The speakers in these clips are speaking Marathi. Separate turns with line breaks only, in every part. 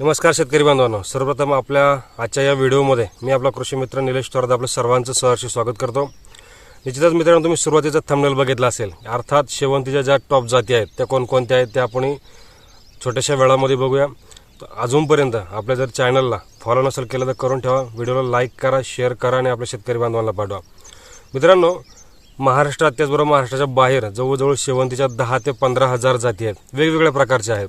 नमस्कार शेतकरी बांधवांनो. सर्वप्रथम आपल्या आजच्या या व्हिडिओमध्ये मी आपला कृषी मित्र निलेश थोरात आपलं सर्वांचं सहर्ष स्वागत करतो. निश्चितच मित्रांनो तुम्ही सुरुवातीचा थंबनेल बघितला असेल. अर्थात शेवंतीच्या ज्या टॉप जाती आहेत त्या कोणकोणत्या आहेत त्या आपण छोट्याशा वेळामध्ये बघूया. अजूनपर्यंत आपल्या जर चॅनलला फॉलो नसेल केलं तर करून ठेवा. व्हिडिओला लाईक करा शेअर करा आणि आपल्या शेतकरी बांधवांना पाठवा. मित्रांनो महाराष्ट्रात त्याचबरोबर महाराष्ट्राच्या बाहेर जवळजवळ शेवंतीच्या दहा ते पंधरा हजार जाती आहेत. वेगवेगळ्या प्रकारच्या आहेत.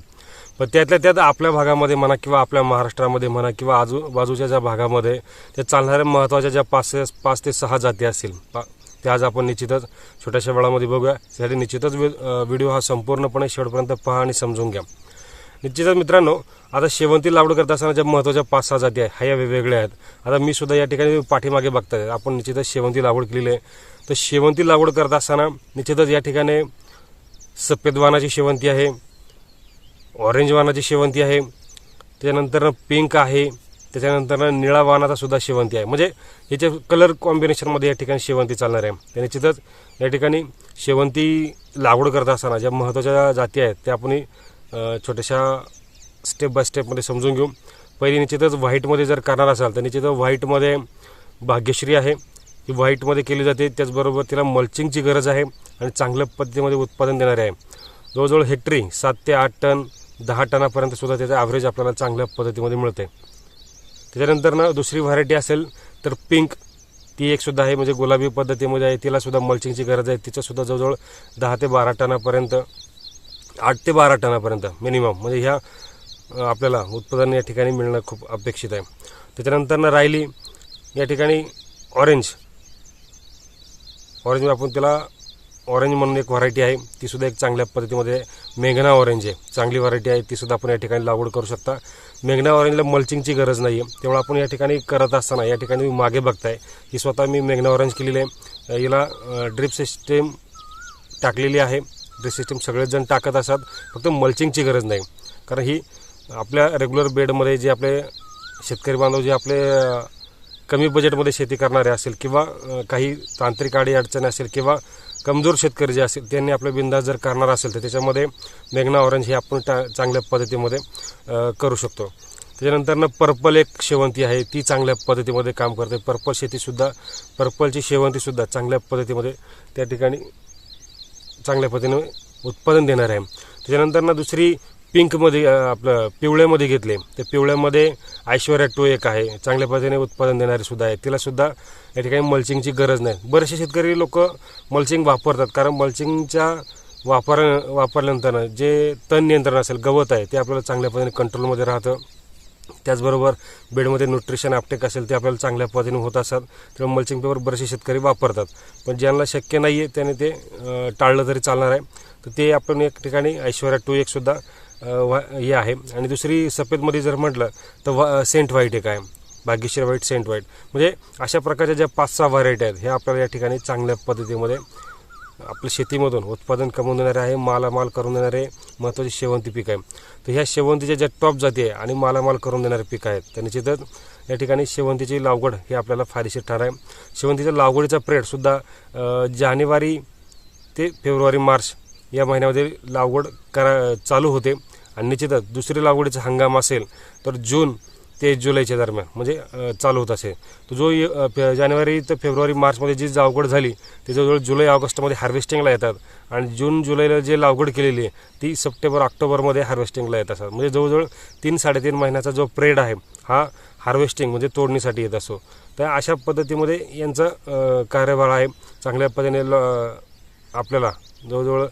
पण त्यातल्या त्यात आपल्या भागामध्ये म्हणा किंवा आपल्या महाराष्ट्रामध्ये म्हणा किंवा आजूबाजूच्या ज्या भागामध्ये त्या चालणाऱ्या महत्त्वाच्या ज्या पाच ते पाच ते सहा जाती असतील पा- त्या आज आपण निश्चितच छोट्याशा वेळामध्ये बघूया. त्यासाठी निश्चितच व्हिडिओ हा संपूर्णपणे शेवटपर्यंत पहा आणि समजून घ्या. निश्चितच मित्रांनो आता शेवंती लागवड करत असताना ज्या महत्त्वाच्या पाच सहा जाती आहेत ह्या या वेगवेगळ्या आहेत. आता मी सुद्धा या ठिकाणी पाठीमागे बघताय. आपण निश्चितच शेवंती लागवड केलेली आहे. तर शेवंती लागवड करत असताना निश्चितच या ठिकाणी सफेदवानाची शेवंती आहे. ऑरेंज वानाची शेवंती आहे. त्याच्यानंतर पिंक आहे. त्याच्यानंतर निळा वानाचा सुद्धा शेवंती आहे. म्हणजे याचे कलर कॉम्बिनेशनमध्ये या ठिकाणी शेवंती चालणार आहे. त्या निश्चितच या ठिकाणी शेवंती लागवड करत असताना ज्या महत्त्वाच्या जाती आहेत त्या आपण छोट्याशा स्टेप बाय स्टेपमध्ये समजून घेऊ. पहिली निश्चितच व्हाईटमध्ये जर करणार असाल तर निश्चितच व्हाईटमध्ये भाग्यश्री आहे. ही व्हाईटमध्ये केली जाते. त्याचबरोबर तिला मल्चिंगची गरज आहे आणि चांगल्या पद्धतीमध्ये उत्पादन देणारे आहे. जवळजवळ हेक्टरी सात ते आठ टन दहा टनापर्यंत सुद्धा त्याचं ॲव्हरेज आपल्याला चांगल्या पद्धतीमध्ये मिळते त्याच्यानंतर ना दुसरी व्हरायटी असेल तर पिंक ती एक सुद्धा आहे म्हणजे गुलाबी पद्धतीमध्ये आहे. तिला सुद्धा मल्चिंगची गरज आहे. तिचंसुद्धा जवळजवळ दहा ते बारा टनापर्यंत आठ ते बारा टनापर्यंत मिनिमम म्हणजे ह्या आपल्याला उत्पादन या ठिकाणी मिळणं खूप अपेक्षित आहे. त्याच्यानंतर ना राहिली या ठिकाणी ऑरेंज ऑरेंज आपण त्याला ऑरेंज म्हणून एक व्हरायटी आहे. ती सुद्धा एक चांगल्या पद्धतीमध्ये मेघना ऑरेंज आहे. चांगली व्हरायटी आहे. ती सुद्धा आपण या ठिकाणी लागवड करू शकता. मेघना ऑरेंजला मल्चिंगची गरज नाही आहे त्यामुळे आपण या ठिकाणी करत असताना या ठिकाणी तुम्ही मागे बघताय ही स्वतः मी मेघना ऑरेंज केलेली आहे. हिला ड्रिप सिस्टीम टाकलेली आहे. ड्रिप सिस्टीम सगळेच जण टाकत असतात. फक्त मल्चिंगची गरज नाही. कारण ही आपल्या रेग्युलर बेडमध्ये जे आपले शेतकरी बांधव जे आपले कमी बजेटमध्ये शेती करणारे असेल किंवा काही तांत्रिक अडी अडचणी असेल किंवा कमजोर शेतकरी जे असेल त्यांनी आपलं बिंदास जर करणार असेल तर त्याच्यामध्ये मेघना ऑरेंज हे आपण टा चांगल्या पद्धतीमध्ये करू शकतो. त्याच्यानंतर पर्पल एक शेवंती आहे ती चांगल्या पद्धतीमध्ये काम करते. पर्पल शेतीसुद्धा पर्पलची शेवंतीसुद्धा चांगल्या पद्धतीमध्ये त्या ठिकाणी चांगल्या पद्धतीने उत्पादन देणार आहे. त्याच्यानंतर ना दुसरी पिंकमध्ये आपलं पिवळ्यामध्ये घेतले. तर पिवळ्यामध्ये ऐश्वर्या टू एक आहे. चांगल्या पद्धतीने उत्पादन देणारी सुद्धा आहे. तिलासुद्धा या ठिकाणी मल्चिंगची गरज नाही. बरेचसे शेतकरी लोक मल्चिंग वापरतात. कारण मल्चिंगच्या वापर वापरल्यानंतर जे तण नियंत्रण असेल गवत आहे ते आपल्याला चांगल्या पद्धतीने कंट्रोलमध्ये राहतं. त्याचबरोबर बेडमध्ये न्यूट्रिशन अपटेक असेल ते आपल्याला चांगल्या पद्धतीने होत असतात. त्यामुळे मल्चिंग पेपर बरेचसे शेतकरी वापरतात. पण ज्यांना शक्य नाही आहे त्याने ते टाळलं तरी चालणार आहे. तर ते आपण एक ठिकाणी ऐश्वर्या टू एकसुद्धा हे आहे. आणि दुसरी सफेदमध्ये जर म्हटलं तर व्हा सेंट व्हाईट एक आहे. Bhagyashree white saint white. म्हणजे अशा प्रकारच्या ज्या पाच सहा व्हरायटी आहेत हे आपल्याला या ठिकाणी चांगल्या पद्धतीमध्ये आपल्या शेतीमधून उत्पादन कमवून देणारे आहे मालामाल करून देणारे महत्त्वाचे शेवंती पीक आहे. तर ह्या शेवंतीच्या ज्या टॉप जाती आहे आणि मालामाल करून देणारे पीक आहेत तर निश्चितच या ठिकाणी शेवंतीची लागवड ही आपल्याला फायदेशीर ठरणार आहे शेवंतीच्या लागवडीचा प्रेडसुद्धा जानेवारी ते फेब्रुवारी मार्च या महिन्यामध्ये लागवड करा चालू होते. आणि निश्चितच दुसरी लागवडीचा हंगाम असेल तर जून ते जुलैच्या दरम्यान म्हणजे चालू होत असेल तर जो फे- जानेवारी ते फेब्रुवारी मार्चमध्ये जी लागवड झाली ती जवळजवळ जुलै ऑगस्टमध्ये हार्वेस्टिंगला येतात. आणि जून जुलैला जे लागवड केलेली आहे ती सप्टेंबर ऑक्टोबरमध्ये हार्वेस्टिंगला येत असतात. म्हणजे जवळजवळ तीन साडेतीन महिन्याचा जो प्रेड आहे हा हार्वेस्टिंग म्हणजे तोडणीसाठी येत असतो. तर अशा पद्धतीमध्ये यांचं कार्यभार आहे. चांगल्या पद्धतीने ल- आपल्याला जवळजवळ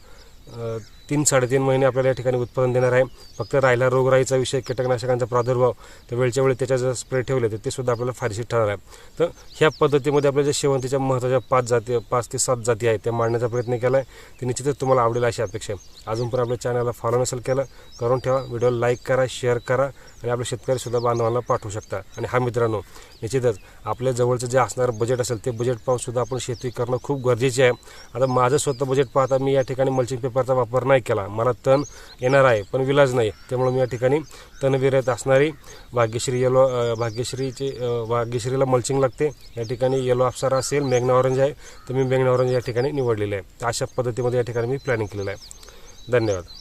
तीन साडेतीन महिने आपल्याला या ठिकाणी उत्पादन देणार आहे. फक्त राहिला रोगराईचा विषय कीटकनाशकांचा प्रादुर्भाव तर वेळच्या वेळी त्याच्या जर स्प्रे ठेवले तर ते सुद्धा आपल्याला फायदेशीर ठरणार आहे. तर ह्या पद्धतीमध्ये आपल्या ज्या शेवंतीच्या महत्त्वाच्या पाच जाती पाच ते सात जाती आहेत त्या मांडण्याचा प्रयत्न केला आहे ते निश्चितच तुम्हाला आवडेल अशी अपेक्षा आहे. अजून पण आपल्या चॅनलला फॉलो नसेल केलं करून ठेवा. व्हिडिओ लाईक करा शेअर करा आणि आपल्या शेतकरीसुद्धा बांधवांना पाठवू शकता. आणि हा मित्रांनो निश्चितच आपल्या जवळचं जे असणारं बजेट असेल ते बजेट पाहून सुद्धा आपण शेती करणं खूप गरजेचे आहे. आता माझं स्वतः बजेट पाहता मी या ठिकाणी मल्चिंग पेपरचा वापर नाही केला. मला तण येणार आहे पण विलाज नाही त्यामुळे मी या ठिकाणी तणविरत असणारी भाग्यश्री येलो भाग्यश्रीचे भाग्यश्रीची भाग्यश्रीला मल्चिंग लागते. या ठिकाणी येलो अप्सारा असेल मेघना ऑरेंज आहे तर मी मेघना ऑरेंज या ठिकाणी निवडलेले आहे. अशा पद्धतीमध्ये या ठिकाणी मी प्लॅनिंग केलेलं आहे. धन्यवाद.